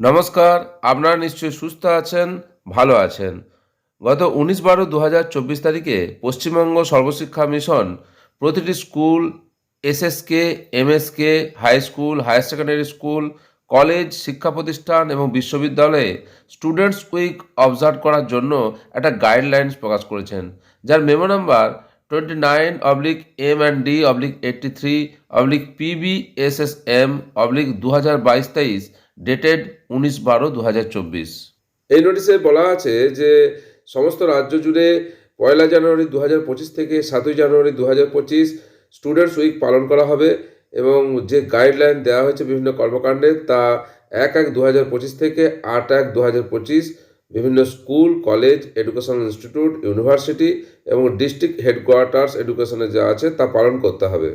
নমস্কার, আপনারা নিশ্চয়ই সুস্থ আছেন, ভালো আছেন। গত উনিশ বারো দু হাজার চব্বিশ তারিখে পশ্চিমবঙ্গ সর্বশিক্ষা মিশন প্রতিটি school, SSK, MSK, high school, higher secondary school, college, শিক্ষা প্রতিষ্ঠান এবং বিশ্ববিদ্যালয়ে স্টুডেন্টস উইক অবজার্ভ করার জন্য একটা গাইডলাইন্স প্রকাশ করেছেন, যার memo number twenty nine oblique M and D oblique eighty three oblique PB S S M oblique দু হাজার বাইশ তেইশ ডেটেড উনিশ বারো দু হাজার চব্বিশ এই নোটিশে বলা আছে যে সমস্ত রাজ্য জুড়ে পয়লা জানুয়ারি দু হাজার পঁচিশ থেকে সাতই জানুয়ারি দু হাজার পঁচিশ স্টুডেন্টস উইক পালন করা হবে এবং যে গাইডলাইন দেওয়া হয়েছে বিভিন্ন কর্মকাণ্ডে তা এক এক দু হাজার পঁচিশ থেকে আট এক দু হাজার পঁচিশ বিভিন্ন school, college education institute university এবং ডিস্ট্রিক্ট হেডকোয়ার্টার্স এডুকেশনে যা আছে তা পালন করতে হবে।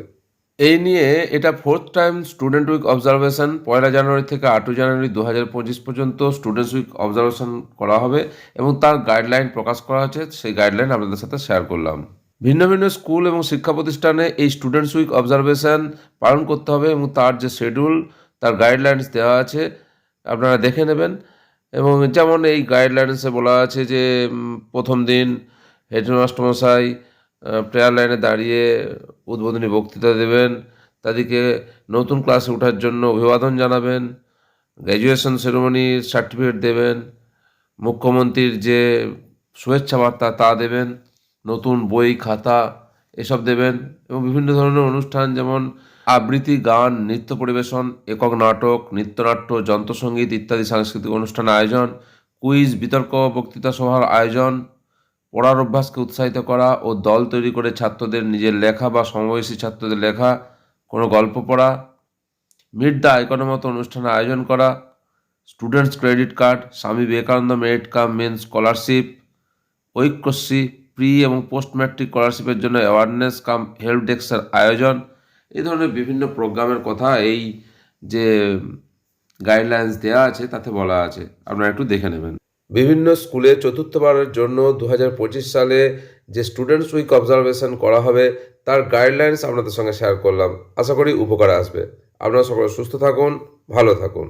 এই নিয়ে এটা fourth time student week observation পয়লা জানুয়ারি থেকে আটই জানুয়ারি দু হাজার পঁচিশ পর্যন্ত স্টুডেন্টস উইক অবজারভেশন করা হবে এবং তার গাইডলাইন প্রকাশ করা হয়েছে, সেই গাইডলাইন আপনাদের সাথে শেয়ার করলাম। ভিন্ন ভিন্ন স্কুল এবং শিক্ষা প্রতিষ্ঠানে এই স্টুডেন্টস উইক অবজারভেশন পালন করতে হবে এবং তার যে শিডিউল তার গাইডলাইন্স দেওয়া আছে, আপনারা দেখে নেবেন। এবং যেমন এই গাইডলাইন্সে বলা আছে যে প্রথম দিন হেডমাস্টারমশাই প্রেয়ার লাইনে দাঁড়িয়ে উদ্বোধনী বক্তৃতা দেবেন। তাদেরকে নতুন ক্লাসে ওঠার জন্য অভিবাদন জানাবেন। গ্র্যাজুয়েশন সেরেমনির সার্টিফিকেট দেবেন। মুখ্যমন্ত্রীর যে শুভেচ্ছা বার্তা তা দেবেন। নতুন বই, খাতা এসব দেবেন এবং বিভিন্ন ধরনের অনুষ্ঠান যেমন আবৃত্তি, গান, নৃত্য পরিবেশন, একক নাটক, নৃত্যনাট্য, যন্ত্রসঙ্গীত ইত্যাদি সাংস্কৃতিক অনুষ্ঠান আয়োজন, কুইজ, বিতর্ক, বক্তৃতা সভার আয়োজন, পড়ার অভ্যাসকে উৎসাহিত করা ও দল তৈরি করে ছাত্রদের নিজের লেখা বা সমবয়সী ছাত্রদের লেখা, কোনো গল্প পড়া মিট দ্য আইকনের মতো অনুষ্ঠানের আয়োজন করা, students credit card, Swami Vivekananda merit cum means scholarship, Aikyashree, pre এবং পোস্ট ম্যাট্রিক স্কলারশিপের জন্য অ্যাওয়ারনেস কাম হেল্প ডেস্কের আয়োজন এই ধরনের বিভিন্ন প্রোগ্রামের কথা এই যে গাইডলাইন্স দেওয়া আছে, তাতে বলা আছে। আপনারা একটু দেখে নেবেন। বিভিন্ন স্কুলে চতুর্থবারের জন্য দু হাজার পঁচিশ সালে যে স্টুডেন্টস উইক অবজারভেশন করা হবে, তার গাইডলাইন্স আপনাদের সঙ্গে শেয়ার করলাম। আশা করি উপকারে আসবে। আপনারা সকলে সুস্থ থাকুন, ভালো থাকুন।